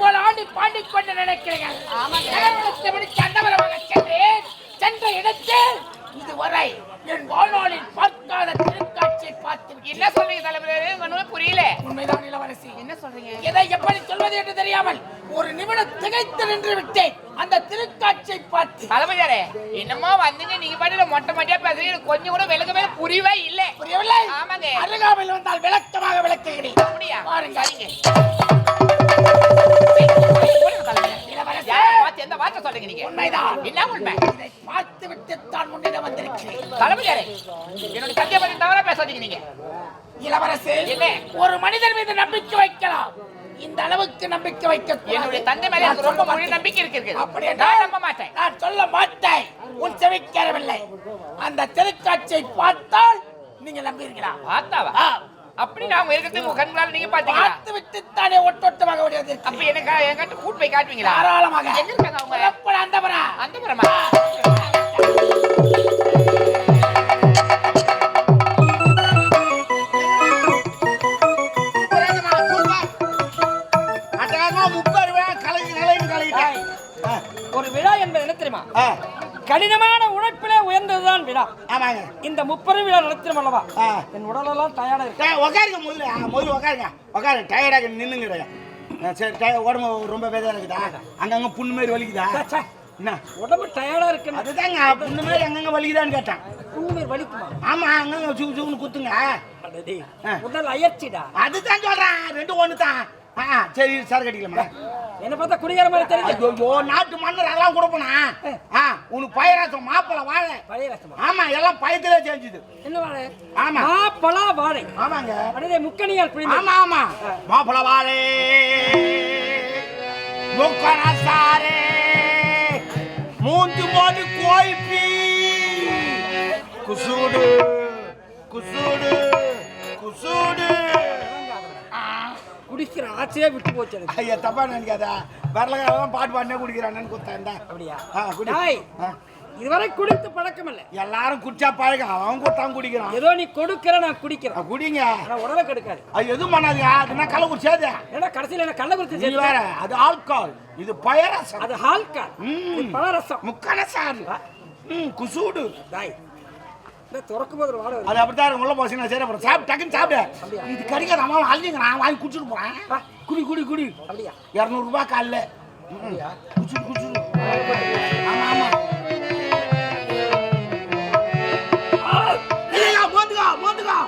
போல aunty Pontic கொண்டு நினைக்கிறீர்கள். சென்றேன். சென்ற இடத்தில் இதுவரை என் வாழ்நாளில் பார்க்காத திருக்காட்சியை பார்த்து என்ன சொல்றீங்க தளபதியாரே ஒண்ணுமே புரியல. உண்மைதான் இளவரசி. என்ன சொல்றீங்க? எதை எப்படி சொல்வது என்று தெரியாமல் ஒரு நிமிடம் திகைத்து நின்று விட்டேன். அந்த திருக்காட்சியை பார்த்து. தளபதியாரே என்னமோ வந்தீங்க நீங்க பாட்டுல மொட்டை மொட்டையா பேசுறீங்க. கொஞ்சம் கூட விலகவே புரியவே இல்ல. புரியவில்லை. ஆமாங்க. அருகாமையில் வந்தால் விளக்கமாக விளக்குகிறேன். அப்படியா? பாருங்க. சரிங்க. எந்த வார்த்தை சொல்றீங்க நீங்க உண்மைதான் என்ன உண்மை இதை பார்த்து விட்டு தான் முன்னிடம் வந்திருக்கிறேன் தளபதியாரே என்னோட சத்திய பத்தி தவறா பேசாதீங்க நீங்க இளவரசே என்ன? ஒரு மனிதர் மீது நம்பிக்கை வைக்கலாம் இந்த அளவுக்கு நம்பிக்கை வைக்க என்னுடைய தந்தை மேல எனக்கு ரொம்ப முழு நம்பிக்கை இருக்கு இருக்கு. அப்படி நான் நம்ப மாட்டேன் நான் சொல்ல மாட்டேன். உன் செவிக்கறவில்லை அந்த திருக்காட்சியை பார்த்தால் நீங்க நம்புவீர்களா பார்த்தாவா? அப்படி நாம இருக்கிறது உங்க கண்களால நீங்க பாத்தீங்களா? பார்த்து விட்டு தானே ஒட்டொட்டமாக விடுவது அப்ப எனக்கு என்கிட்ட கூட்டு போய் காட்டுவீங்களா? தாராளமாக. எங்க இருக்காங்க அவங்க? அந்தவரா அந்த கலைக்கு கலைக்கு கலைக்கிட்டேன் ஒரு விழா என்பது என்ன தெரியுமா? கடினமான உழைப்பிலே உயர்ந்ததுதான் விழா. ஆமாங்க. இந்த முப்பெரும் விழா நடத்தினோம் அல்லவா. என் உடலெல்லாம் டயர்டா இருக்கு. டேய், உக்காருங்க முதல்ல. முதல்ல உக்காருங்க. உக்காரு டயர்டாக நின்னுங்க சரி டய உடம்பு ரொம்ப பேதா இருக்குதா? அங்கங்க புண்ணு மாதிரி வலிக்குதா. என்ன? உடம்பு டயர்டா இருக்கு அதுதாங்க புண்ணு மாதிரி அங்கங்க வலிக்குதான்னு கேட்டேன். தூங்கி வலிக்குமா? ஆமா அங்கங்க சுக்கு சுக்குன்னு குத்துங்க. உடல் அயற்சிடா. அதுதான் சொல்றேன். ரெண்டு ஒண்ணு தான் ஆ சரி சார் கட்டிக்கலாமா? என்ன பார்த்தா குடிகார மாதிரி தெரியுது. ஐயோ நாட்டு மன்னர் அதெல்லாம் கொடுப்பனா ஆ உனக்கு பயிராசம் மாப்பிளை வாழை. ரசமா ஆமா எல்லாம் பயத்திலே செஞ்சுது. என்ன வாழை? ஆமா. மாப்பழா வாழை. ஆமாங்க. அடடே முக்கணியால் பிடிந்த ஆமா ஆமா. மாப்பிள வாழே. முக்கணசாரே மூந்து மோது கோய்பி குசூடு குசூடு குசூடு. குடிக்கிற ஆசையே விட்டு போச்சு எனக்கு. ஐயா தப்பா நினைக்காத. வரலகாரெல்லாம் பாட்டு பாடினே குடிக்கிறானு குத்தா அப்படியா? ஆ, குடி. இதுவரை குடித்து பழக்கம் இல்ல எல்லாரும் குடிச்சா பழக்கம் அவன் குத்தான் குடிக்கிறான். ஏதோ நீ கொடுக்கிற நான் குடிக்கிறேன். குடிங்க. உடலை கெடுக்காது. அது எதுவும் பண்ணாதீங்க. அதுனா கள்ள குடிச்சாது ஏன்னா கடைசியில என்ன கள்ள குடிச்சு சேர்த்து வேற அது ஆல்கால் இது பயரசம். அது ஹால்கா ம். பழரசம். முக்கணசாரு ம் குசூடு. டாய் அது அப்படித்தான். உள்ள போச்சு நான் சரி அப்புறம் சாப்பிட்டு டக்குன்னு சாப்பிடு. இது கிடைக்காத அம்மா அழிஞ்சுங்க நான் வாங்கி குடிச்சிட்டு போறேன். குடி குடி குடி. அப்படியா? இரநூறுபா காலைல. குடிச்சிடு குடிச்சிடு ஆமா ஆமா. மோந்துக்கோ மோந்துக்கோ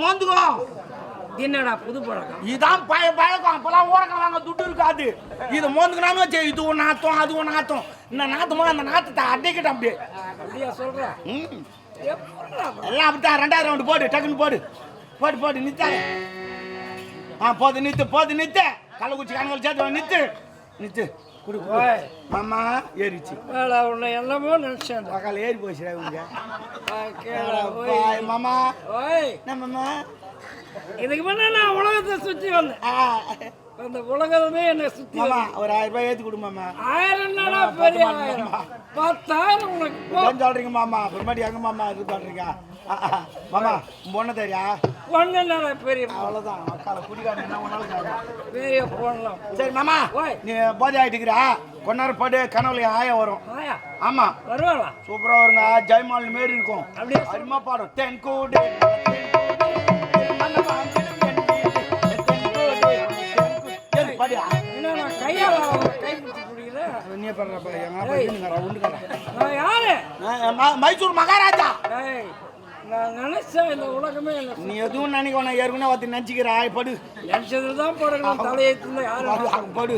மோந்துக்கோ. என்னடா புது பழக்கம்? இதான் பய பழக்கம். அப்பெல்லாம் வாங்க துட்டு இருக்காது. இது மோந்துக்கலான்னு வச்சு இது ஒன்று நாத்தம் அது ஒன்று நாத்தம். இந்த நாத்தமா அந்த நாத்தத்தை அடைக்கிட்டோம் அப்படியே. ம்? எல்லாம் அப்படித்தான். ரெண்டாயிரம் ரவுண்டு போடு டக்குன்னு போடு. போடு போடு நித்தாரு ஆ போது நித்து போது நித்து. கள்ளக்குச்சி கணக்கு சேர்த்து நித்து. நித்து. குடு. மாமா ஏறிச்சு. வேலை உன்னை என்னமோ நினைச்சேன். பக்கால ஏறி போச்சுடா இவங்க. மாமா. ஓய். மாமா இதுக்கு முன்ன நான் உலகத்தை சுத்தி வந்தேன். அந்த உலகமே என்னை சுத்தி ஒரு ஆயிரம் ரூபாய் ஏற்றி கொடு மாமா ஆயிரம் என்னடா பெரிய ஆயிரம்? பத்தாயிரம் உனக்கு சொல்றீங்க மாமா? அப்புறமாட்டி எங்க மாமா இது பண்றீங்க. மாமா பொண்ணு தெரியா ஒண்ணு என்னடா பெரிய அவ்வளவுதான். என்ன ஒன்றாலும் கேட்கலாம். பெரிய போடலாம் சரி மாமா. நீ போதை ஆயிட்டுக்கிறா? கொஞ்ச நேரம் படு கனவுல ஆய வரும். ஆமா. வருவாளா? சூப்பரா வருங்க. ஜெயமால் மாரி இருக்கும். அப்படியே அருமா பாடும் தென் கூடு மைசூர் மகாராஜா. நான் நினைச்சேன் இந்த உலகமே என்ன நீ எதுவும் நினைக்க வேணாம் ஏற்கனவே ஒருத்தர் நினைச்சுக்கிறா. படு. நினைச்சது தான் போறேன் தலையெழுத்துல யாரும் படு,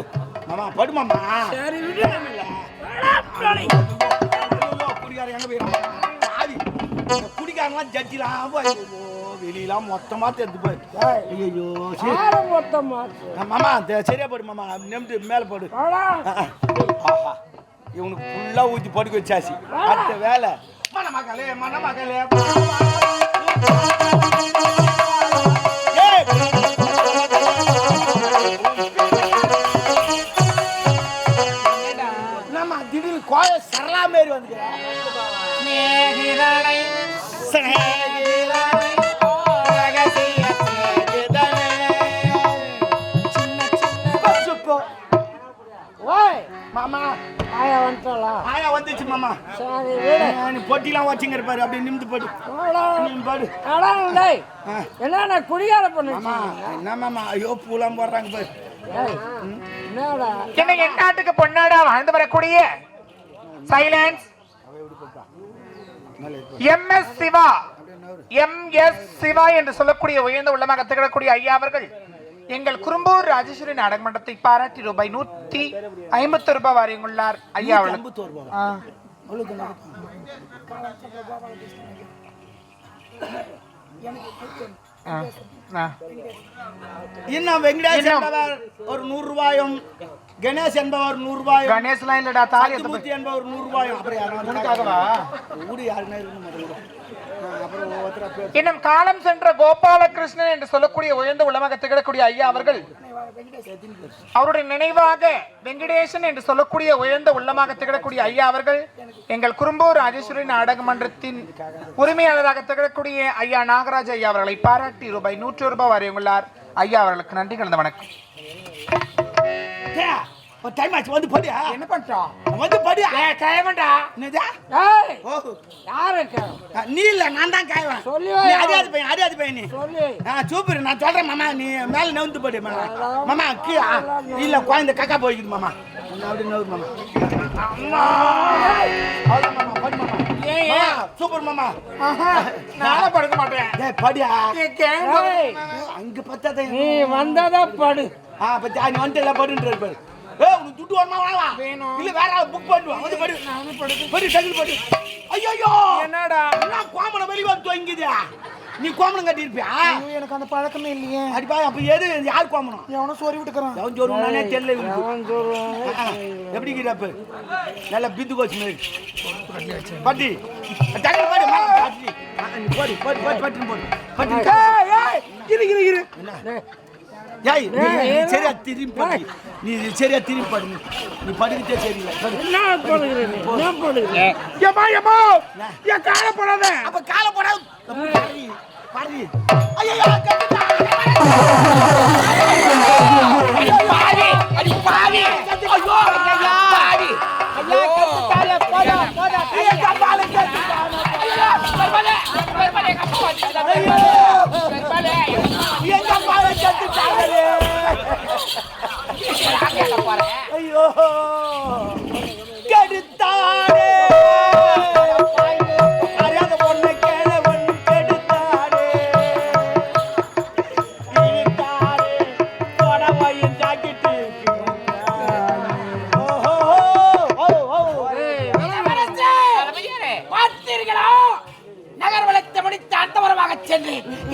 மாமா படு மாமா. சரி விடு. எங்க போயிடும் பாவி குடிக்காரங்களாம் ஜட்ஜிலாம் வெளியெல்லாம் மொத்தமா தெரிஞ்சு போய் ஐயோ சரி மொத்தமா மாமா தெ- சரியா போடு மாமா. நெம்டு மேல போடு. ஆஹா. இவனுக்கு ஃபுல்லா ஊத்தி படுக்க வச்சாச்சு. அடுத்த வேலை. மணமகளே மணமகளே. கோய சரளா மாரி வந்துக்கிறேன் ஆயா வந்துட்டாளா ஆயா வந்துச்சு மாமா. சரி விடு. நீ பொட்டிலாம் வச்சுங்கிற பாரு அப்படியே நிமிந்து போடு. வாடா. நீ பாடு அடா, டேய். ஆ. என்னண்ணா குடிகார பண்ணு மாமா என்ன மாமா? ஐயோ பூலாம் போடுறாங்க பாரு. என்னடா? என்ன என் நாட்டுக்கு பொன்னாடா வாழ்ந்து வரக்கூடிய silence M S Siva. M S Siva என்று சொல்லக்கூடிய உயர்ந்த உள்ளமாக திகழக்கூடிய ஐயா அவர்கள் எங்கள் குறும்பூர் ராஜேஸ்வரி நாடக மன்றத்தை பாராட்டி ரூபாய் நூத்தி ஐம்பத்தி ரூபாய் வாரியுள்ளார் ஐயா. இன்னும் வெங்கடேஷ். என்பவர் ஒரு நூறு ரூபாயும் கணேஷ் என்பவர் நூறு ரூபாயும் கணேஷ்லாம் இல்லடா தாலி என்பவர் நூறு ரூபாயும். அப்புறம் யாரும் உனக்காகவா? ஊடு யாருன்னா இருக்கணும் இன்னும் காலம் சென்ற கோபாலகிருஷ்ணன் என்று சொல்லக்கூடிய உயர்ந்த உலமாக திகழக்கூடிய ஐயா அவர்கள் அவருடைய நினைவாக வெங்கடேசன் என்று சொல்லக்கூடிய உயர்ந்த உள்ளமாக திகழக்கூடிய ஐயா அவர்கள் எங்கள் குறும்பூர் ராஜேஸ்வரி நாடக மன்றத்தின் உரிமையாளராக திகழக்கூடிய ஐயா நாகராஜ் ஐயா அவர்களை பாராட்டி ரூபாய் நூற்று ரூபாய் வரையுள்ளார் ஐயா அவர்களுக்கு நன்றி கலந்த வணக்கம். ஒரு டைம் ஆச்சு வந்து படியா என்ன பண்றோம் வந்து படியா கிளம்பண்டா என்னதா? ஏய் ஆ, நீ இல்ல நான் தான் காய்வேன். சொல்லி. நீ அறியாத பையன் அறியாத பையன் நீ. சொல்லி. ஆ சூப்பர் நான் சொல்றேன் மாமா நீ மேல நவுந்து போடு மாமா. மாமா கீ இல்ல குழந்தை கக்கா போய்க்குது மாமா. நான் அப்படி நவுது மாமா. அம்மா. அவ்வளோ மாமா படி மாமா. சூப்பர் மாமா. நானும் படுக்க மாட்டேன். டேய் படியா ஏய், அங்க பத்தாத. நீ வந்தாதா படு. ஆ பத்தி நீ வந்துட்டு எல்லாம் படுன்ற இருப்பாரு ஏய் உனக்கு துட்டு வாவா வேணும். இல்ல வேற ஆள் புக் பண்ணுவா வந்து படு படு டக்குனு படு. ஐயோ என்னடா? என்ன வெளிய வந்து தொங்கிது. நீ கோமணம் கட்டி இருப்பியா எனக்கு அந்த பழக்கமே இல்லையே. அடிப்பா அப்ப எது? யார் கோமணம் எவனோ சோரி விட்டுக்கிறான். எவன் ஜோறு நானே தெரியல எப்படி கிடப்பு நல்ல பிந்து கோச்சு மாரி பட்டி டக்குனு பாடு பாட்டி. ஆ, நீ போடு போடு போடு பட்டின்னு போடு. பட்டி ஏய், ஏய், இரு இரு இரு. டேய், ஏய் சரியா திரும்பி படி. நீ சரியா திரும்பி படு. நீ. படிக்கிட்டே சரியில்லை. என்ன பண்ணுகிற நீ? என்ன பண்ணுகிற ஏமா ஏமா என் கால போடாத. அப்ப கால ஐயோ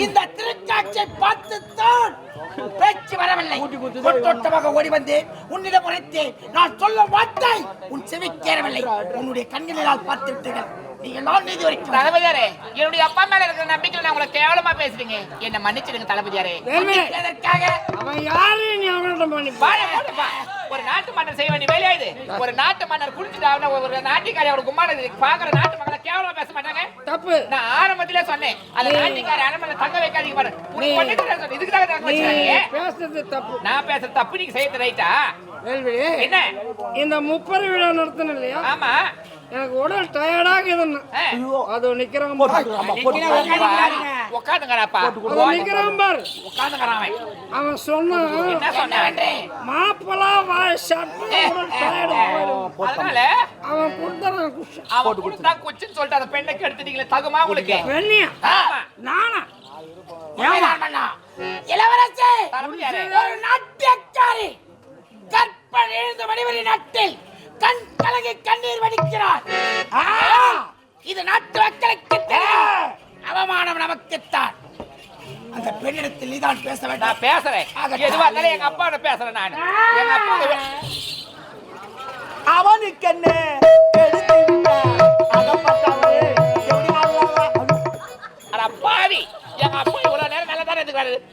இந்த திருக்காட்சியை பார்த்துத்தான் பேச்சு வரவில்லை. கொட்டோட்டமாக ஓடி வந்து உன்னிடம் உரைத்தேன். நான் சொல்ல வார்த்தை உன் செவிக்கேறவில்லை உன்னுடைய கண்களினால் பார்த்து விட்டீர்கள் தளபதியாரே என்னுடைய அப்பா மேல இருக்கிற நம்பிக்கையில நான் உங்களை கேவலமா பேசுறீங்க. என்ன மன்னிச்சிடுங்க தளபதியாரே. அவன் யாரு மன்னர் செய்ய வேண்டிய வேலையா இது ஒரு நாட்டு மன்னர் குடிச்சிட்டு ஒரு நாட்டிக்காரி அவருக்கு கும்மானது பாக்குற நாட்டு மக்களை கேவலமா பேச மாட்டாங்க? தப்பு. நான் ஆரம்பத்திலே சொன்னேன். அந்த நாட்டிக்காரி அனுமதி தங்க வைக்காதீங்க பாரு. உனக்கு பண்ணிட்டு நான் சொன்னேன். இதுக்கு தான் தங்க நீ வச்சுக்காதீங்க பேசுறது தப்பு. நான் பேசுற தப்பு. நீங்க செய்யறது ரைட்டா என்ன? இந்த முப்பது விழா நடத்தணும் இல்லையா? ஆமா. எனக்கு உடல் டயர்டாக இதுன்னு. அது நிக்கிறான் நிக்கிறான் பாரு. அவன். சொன்னான்? மாப்பிளா வாய் அவன் கொடுத்துறான் குஷன் அவன் கொடுத்தா கொச்சுன்னு சொல்லிட்டு அந்த பெண்ணை கெடுத்துட்டீங்களே தகுமா உங்களுக்கு. நானா. இளவரசே. ஒரு நாட்டியக்காரி. கற்பனை எழுந்த மணிவரி நாட்டில். கண் கலங்கி கண்ணீர் வடிக்கிறார். ஆ! இது நாட்டு மக்களுக்கு தெரியும். அவமானம் நமக்குத்தான் அந்த பெண்ணிடத்தில் நீதான் பேச வேண்டாம். நான் பேசுறேன். எதுவா இருந்தாலும் எங்க அப்பா பேசுறேன் நான். எங்க அப்பா அவனுக்கு என்ன?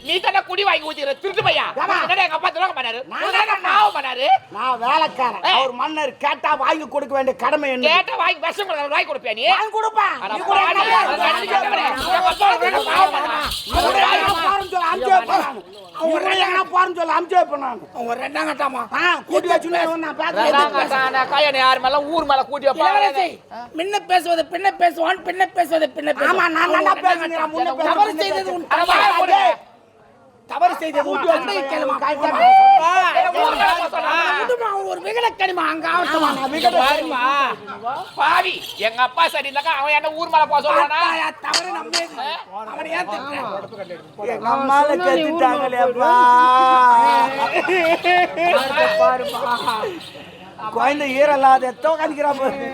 நீ தானே குடி வாங்கி ஊத்திற திருட்டு பையா? என்னடா எங்க அப்பா துரோகம் பண்ணாரு? நான் பாவம் பண்ணாரு? நான் வேலைக்காரன். அவர் மன்னர் கேட்டா வாங்கி கொடுக்க வேண்டிய கடமை என்ன கேட்ட வாங்கி விஷம் வாங்கி கொடுப்பியா நீ? வாங்கி கொடுப்பேன் அட நீ கூட பாவி, என்ன அதை கட்டி கேட்டவனே, எங்க அப்பா உனக்கு என்ன பாவம் பண்ணா? நீ கூட எங்கனா போறேன்னு சொல்லு, அமுச்சு வைப்பேன் நானு. நீ கூட எங்கனா போறேன்னு சொல்லு, அமுச்சு வைப்பேன் நானு. அவங்க ரெண்டாம் கட்டாமா? ஆ, கூட்டி வச்சுன்னு நான் பேசுறேன். கட்டான கையனை யார் மேல ஊர் மேல கூட்டி இளவரசி வைப்பா முன்ன பேசுவது பின்ன பேசுவான் பின்ன பேசுவது பின்ன ஆமா, நான் நல்லா பேசுகிறேன், முன்ன பேசுறேன், தவறு செய்தது. தவறு செய்தது உன் தந்தை கேளுமா கரெக்டா ஊர் மேல போ சொல்றா. விடுமா, ஒரு விகலக்கனிமா அங்க பாருமா பாவி எங்க அப்பா சரி இருந்தாக்கா அவன் என்ன ஊர் மேல போக சொல்றானா தவறு நம்மேது. அவனை ஏன்? எங்க அம்மால கத்திட்டாங்களேப்பா குழந்தை ஈரல்லாத எத்தோ காணிக்கிறா பாரு.